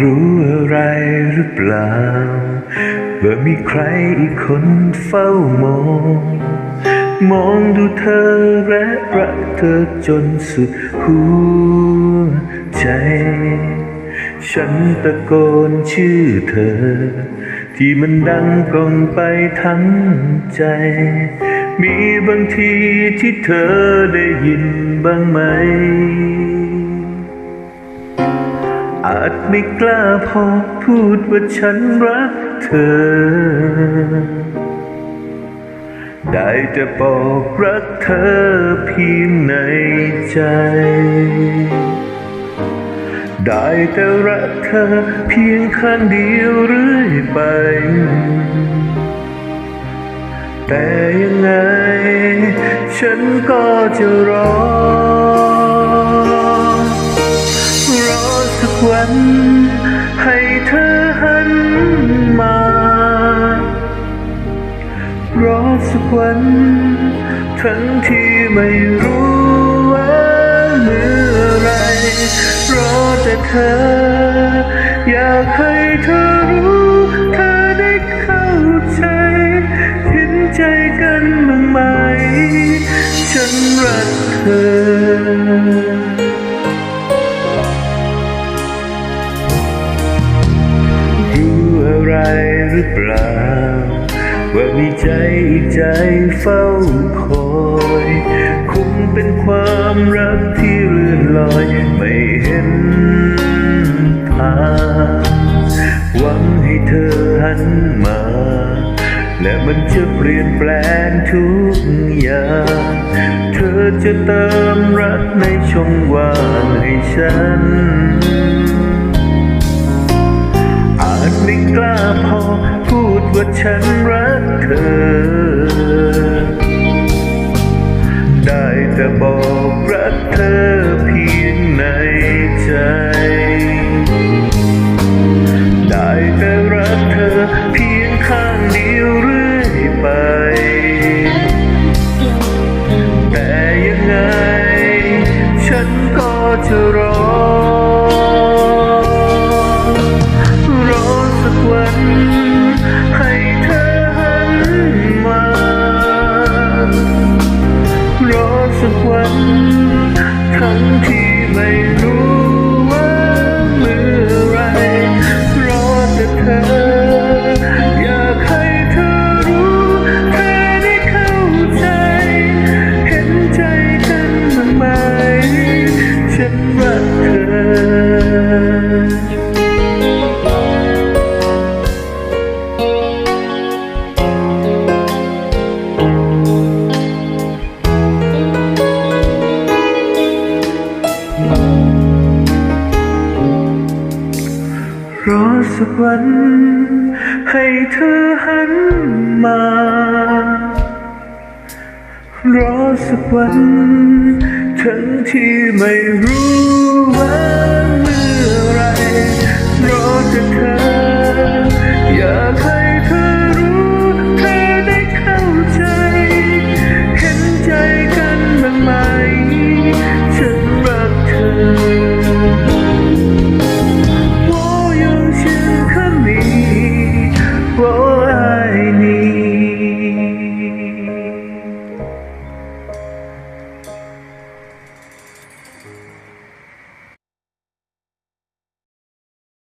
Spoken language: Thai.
รู้อะไรหรือเปล่าว่ามีใครอีกคนเฝ้ามอง มองดูเธอและรักเธอจนสุดหัวใจ ฉันตะโกนชื่อเธอ ที่มันดังก้องไปทั้งใจ มีบางทีที่เธอได้ยินบ้างไหม อาจไม่กล้าพอพูดว่าฉันรักเธอ ได้แต่บอกรักเธอเพียงในใจ ได้แต่รักเธอเพียงข้างเดียวเรื่อยไป แต่ยังไง ฉันก็จะรอ วันให้เธอหันมา รอสักวัน ทั้งที่ไม่รู้ว่าเมื่อไร รอแต่เธอ อยากให้เธอรู้ เธอได้เข้าใจเห็นใจกันบ้างไหม ฉันรักเธอ หรือเปล่า ว่ามีใจอีกใจเฝ้าคอยคงเป็นความรักที่เลื่อนลอยไม่เห็นทางหวังให้เธอหันมา และมันจะเปลี่ยนแปลงทุกอย่างเธอจะเติมรักในช่องว่างให้ฉัน ว่าฉันรักเธอ ได้แต่บอกรักเธอเพียงในใจ ได้แต่รักเธอเพียงข้างเดียวเรื่อยไป แต่ยังไง ฉันก็จะรอ ที่ไม่รู้ รอสักวัน ให้เธอหันมารอสักวัน ทั้งที่ไม่รู้ว่า